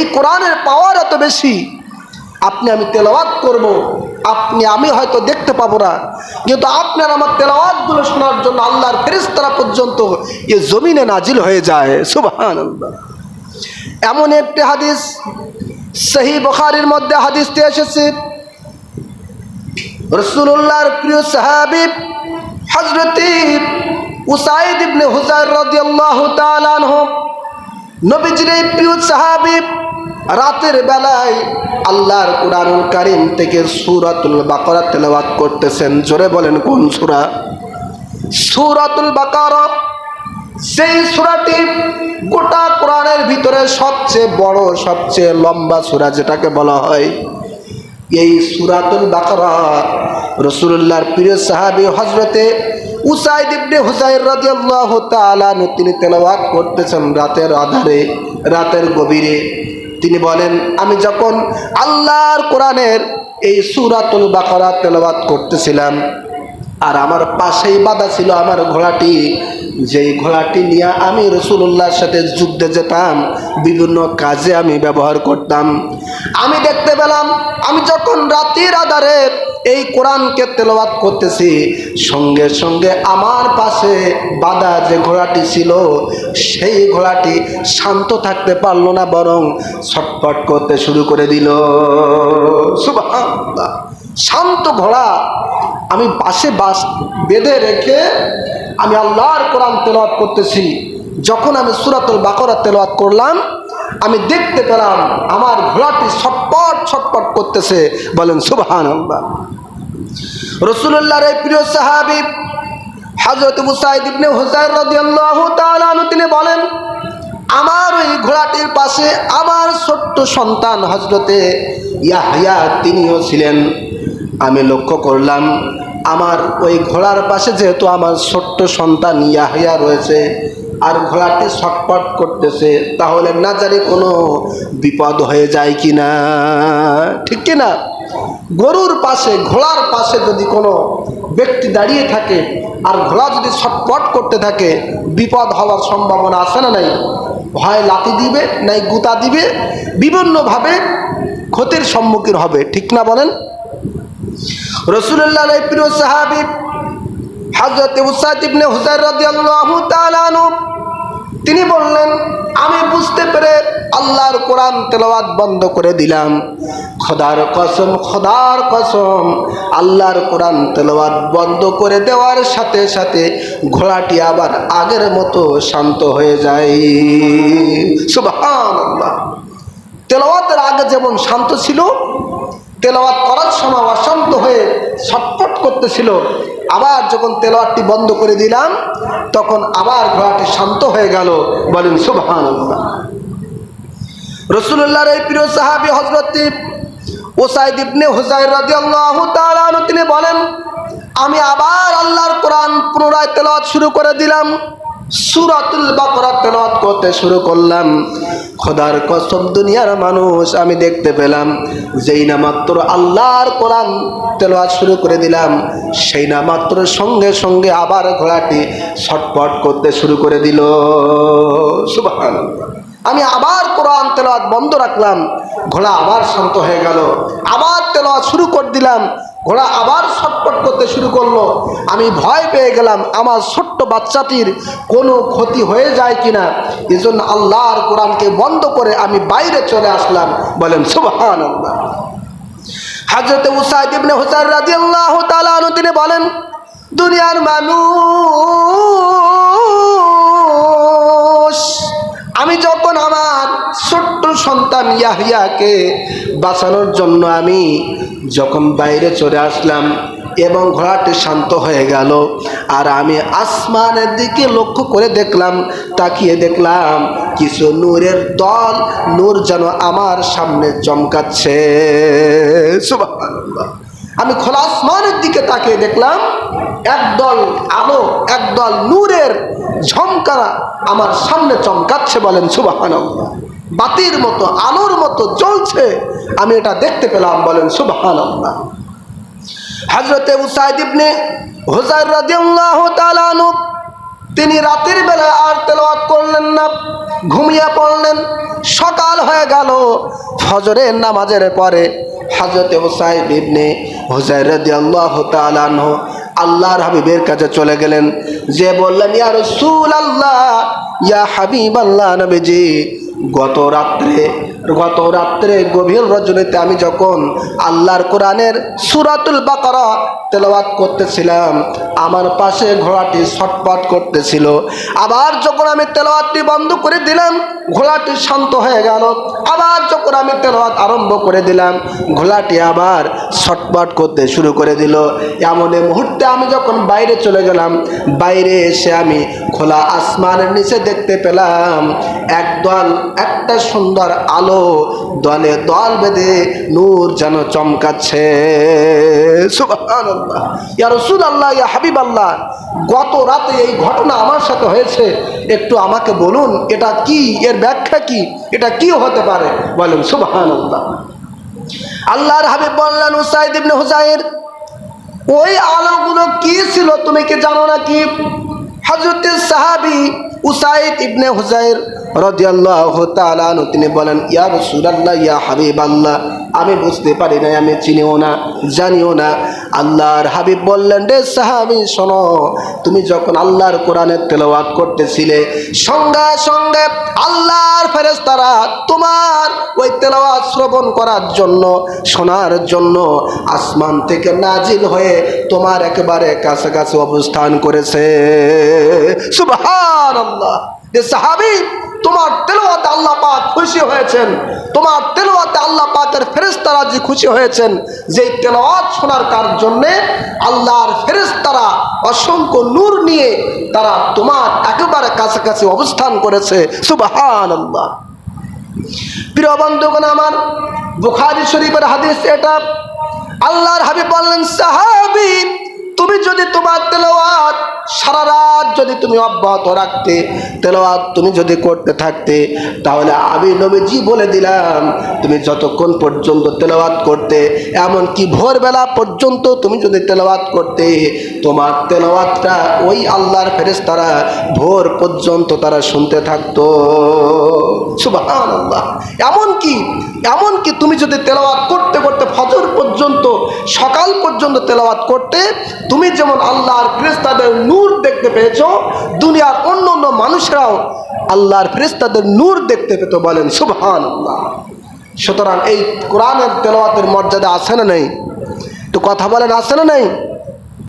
এই কোরআনের পাওয়ার এত বেশি, আপনি আমি তেলাওয়াত করব, আপনি আমি হয়তো দেখতে পাবো না। কিন্তু আপনার আমার তেলাওয়াতগুলো শোনার জন্য আল্লাহর ফেরেশতারা পর্যন্ত এ জমিনে নাজিল হয়ে যায়। সুবহানাল্লাহ। এমন একটি হাদিস সহি বখারির মধ্যে হাদিসটি এসেছে। রসুল্লাহর প্রিয় সাহাবিব হজরতি উসাইদ ইবনে হুজার রাদিয়াল্লাহু তাআলা আনহু, নবীজির প্রিয় সাহাবিব রাতের বেলায় আল্লাহর কোরআনুল কারিম থেকে সূরাতুল বাকারা তেলাওয়াত করতেছেন। জোরে বলেন, কোন সূরা? সূরাতুল বাকারা। সেই সূরাটি গোটা কোরআনের ভিতরে সবচেয়ে বড়, সবচেয়ে লম্বা সূরা, যেটাকে বলা হয় এই সুরাতুল বাকরা। রসুল্লাহর প্রিয় সাহাবি হজরতে উসাইদ ইবনে হুসাইর রাদিয়াল্লাহু তাআলা তিনি তেলাওয়াত করতেছেন রাতের আধারে, রাতের গভীরে। তিনি বলেন আমি যখন আল্লাহর কোরআনের এই সুরাতুল বাকরা তেলাওয়াত করতেছিলাম আর আমার পাশেই বাধা ছিল আমার ঘোড়াটি। যেই ঘোড়াটি নিয়ে আমি রসুল্লাহর সাথে যুদ্ধে যেতাম, বিভিন্ন কাজে আমি ব্যবহার করতাম। আমি দেখতে পেলাম, আমি যখন রাতের আধারে এই কোরআনকে তেলাওয়াত করতেছি, সঙ্গে সঙ্গে আমার পাশে বাধা যে ঘোড়াটি ছিল, সেই ঘোড়াটি শান্ত থাকতে পারল না, বরং ছটপট করতে শুরু করে দিল। সুবহানাল্লাহ। শান্ত ঘোড়া আমি পাশে বাস বেঁধে রেখে আমি আল্লাহর কোরআন তেলাওয়াত করতেছি। যখন আমি সুরাতুল বাকরা তেলাওয়াত করলাম, আমি দেখতে পেলাম আমার ঘোড়াটি ছটপট ছটপট করতেছে। বলেন সুবহান আল্লাহ রসুল্লাহর এই প্রিয় সাহাবি হজরত মুসাইদ ইবনে হুসাইন রাদিয়াল্লাহু তাআলা তিনি বলেন, আমার ওই ঘোড়াটির পাশে আমার ছোট্ট সন্তান হজরতে ইয়াহিয়া তিনিও ছিলেন। আমি লক্ষ্য করলাম, আমার ওই ঘোড়ার পাশে যেহেতু আমার ছোট্ট সন্তান ইয়াহিয়া রয়েছে আর ঘোড়াটি ছটপট করতেছে, তাহলে না জানি কোনো বিপদ হয়ে যায় কি না ঠিক কি না গরুর পাশে, ঘোড়ার পাশে যদি কোনো ব্যক্তি দাঁড়িয়ে থাকে আর ঘোড়া যদি ছটপট করতে থাকে, বিপদ হওয়ার সম্ভাবনা আছে না নাই? হয় লাতি দিবে, নাই গুতা দিবে, বিভিন্নভাবে ক্ষতির সম্মুখীন হবে, ঠিক না বলেন? রসুল্লাহ প্রিয় সাহাবি হাজরত আনহু, তিনি বললেন, আমি বুঝতে পেরে আল্লাহর কোরআন তেলাওয়াত বন্ধ করে দিলাম। খোদার কসম খোদার কসম, আল্লাহর কোরআন তেলাওয়াত বন্ধ করে দেওয়ার সাথে সাথে ঘোড়াটি আবার আগের মতো শান্ত হয়ে যায়। সুবহানাল্লাহ। তেলাওয়াতের আগে যেমন শান্ত ছিল তেলাওয়াত করার সময় অশান্ত হয়ে ছটফট করতেছিল। আবার যখন তেলাওয়াতটি বন্ধ করে দিলাম, তখন আবার ঘোড়াটি শান্ত হয়ে গেল। বলেন সুবহান রসুল্লাহর এই প্রিয় সাহাবি হজরত ওসাইদ ইবনে হুসাইর রাদিয়াল্লাহু তাআলা আনহু, তিনি বলেন, আমি আবার আল্লাহর কোরআন পুনরায় তেলাওয়াত শুরু করে দিলাম। সুরাতুল বাকরা তেলাওয়াত করতে শুরু করলাম। খোদার কসম দুনিয়ার মানুষ আমি দেখতে পেলাম। যেই না মাত্র আল্লাহর কোরআন তেলোয়াজ শুরু করে দিলাম, সেই না মাত্র সঙ্গে সঙ্গে আবার ঘোড়াটি ছটপট করতে শুরু করে দিল। সুবাহ আমি আবার কোরআন তেলোয়াজ বন্ধ রাখলাম ঘোড়া আবার শান্ত হয়ে গেল। আবার তেলাওয়াত শুরু করে দিলাম। ঘোড়া আবার ছটপট করতে শুরু করল। আমি ভয় পেয়ে গেলাম, আমার ছোট্ট বাচ্চাটির কোনো ক্ষতি হয়ে যায় কিনা? এজন্য আল্লাহর কোরআনকে বন্ধ করে আমি বাইরে চলে আসলাম। বলেন সুবহান আল্লাহ হাজরত উসাইদ ইবনে হুসাইন রাদিয়াল্লাহু তাআলা তিনি বলেন, দুনিয়ার মানুষ আমি যখন আমার ছোট্ট সন্তান ইয়াহিয়াকে বাঁচানোর জন্য আমি যখন বাইরে চলে আসলাম এবং ঘোড়াটি শান্ত হয়ে গেল, আর আমি আসমানের দিকে লক্ষ্য করে দেখলাম, তাকিয়ে দেখলাম কিছু নূরের দল, নূর যেন আমার সামনে চমকাচ্ছে। আমি খোলা আসমানের দিকে তাকিয়ে দেখলাম, একদল আলো, একদল নূরের ঝমকারা আমার সামনে চমকাচ্ছে বলেন সুবাহান বাতির মতো, আলোর মতো জ্বলছে। আমি এটা দেখতে পেলাম বলেন সুবাহান হজরতে উসাইদ ইবনে হুজাইর রাদিয়াল্লাহু তিনি রাতের বেলা আর তেলাওয়াত করলেন না, ঘুমিয়ে পড়লেন। সকাল হয়ে গেল, ফজরের নামাজের পরে হজরত হুসাইব ইবনে হুসাইর রাদিয়াল্লাহু তাআলা আল্লাহর হাবিবের কাছে চলে গেলেন। যে বললেন, ইয়া সুল আল্লাহ ইয়া হাবিব আল্লাহ নবীজি, গত রাত্রে গত রাত্রে গভীর রজনীতে আমি যখন আল্লাহর কোরআনের সুরাতুল বাকারা তেলাওয়াত করতেছিলাম, আমার পাশে ঘোড়াটি ছটপট করতেছিল। আবার যখন আমি তেলাওয়াতটি বন্ধ করে দিলাম, ঘোড়াটি শান্ত হয়ে গেল। আবার যখন আমি তেলাওয়াত আরম্ভ করে দিলাম, ঘোড়াটি আবার ছটপট করতে শুরু করে দিল। এমন মুহূর্তে আমি যখন বাইরে চলে গেলাম, বাইরে এসে আমি খোলা আসমানের নিচে দেখতে পেলাম একদল একটা সুন্দর আলো দলে দল বেঁধে নূর যেন চমকাচ্ছে। ইয়া রাসূলুল্লাহ, ইয়া হাবিবাল্লাহ, গত রাতে এই ঘটনা আমার সাথে হয়েছে। একটু আমাকে বলুন, এটা কি? এর ব্যাখ্যা কি? এটা কি হতে পারে? বলেন, সুবহানাল্লাহ। আল্লাহর হাবিব বললেন, উসাইদ ইবনে হুসাইর ওই আলোগুলো কি ছিল তুমি কি জানো নাকি? হজরতের সাহাবি উসাইদ ইবনে হুজাইর রদিয়াল্লাহ তালানু তিনি বলেন ইয়া রাসূলুল্লাহ ইয়া হাবিবাল্লাহ। আমি বুঝতে পারি না আমি চিনিও না, জানিও না। আল্লাহর হাবিব বললেন রে সাহাবি, শোনো, তুমি যখন আল্লাহর কোরআনের তেলাওয়াত করতেছিলে, সঙ্গে সঙ্গে আল্লাহর ফেরেশতারা তোমার ওই তেলাওয়াত শ্রবণ করার জন্য, শোনার জন্য আসমান থেকে নাজিল হয়ে তোমার একেবারে কাছাকাছি অবস্থান করেছে। সুবহানাল্লাহ। যে সাহাবী, তোমার তেলাওয়াতে আল্লাহ পাক খুশি হয়েছেন। তোমার তেলোয়াতে আল্লাহ পাকের ফেরেশতারা যে খুশি হয়েছেন যে তেলাওয়াত শোনার কার জন্যে আল্লাহর ফেরেশতারা অসংখ্য নূর নিয়ে তারা তোমার একেবারে কাছাকাছি অবস্থান করেছে। সুবহানাল্লাহ। প্রিয় বন্ধুগণ আমার, বুখারি শরীফের হাদিস এটা। আল্লাহর হাবিব বললেন, সাহাবি, তুমি যদি তোমার তেলাওয়াত সারা রাত যদি তুমি অব্যাহত রাখতে, তেলাওয়াত তুমি যদি করতে থাকতে, তাহলে আমি নবীজি বলে দিলাম, তুমি যতক্ষণ পর্যন্ত তেলাওয়াত করতে, এমনকি ভোরবেলা পর্যন্ত তুমি যদি তেলাওয়াত করতে, তোমার তেলাওয়াতটা ওই আল্লাহর ফেরেশতারা ভোর পর্যন্ত তারা শুনতে থাকতো। সুবহানাল্লাহ। এমনকি এমনকি তুমি যদি তেলাওয়াত করতে করতে ফজর পর্যন্ত, সকাল পর্যন্ত তেলাওয়াত করতে, তুমি যেমন আল্লাহর ফেরেশতাদের নূর দেখতে পেয়েছ, দুনিয়ার অন্য অন্য মানুষরাও আল্লাহর ফেরিস্তাদের নূর দেখতে পেত বলেন সুবহান সুতরাং এই কোরআনের তেলোয়াতের মর্যাদা আছে না নেই? তো কথা বলেন, আছে না নেই?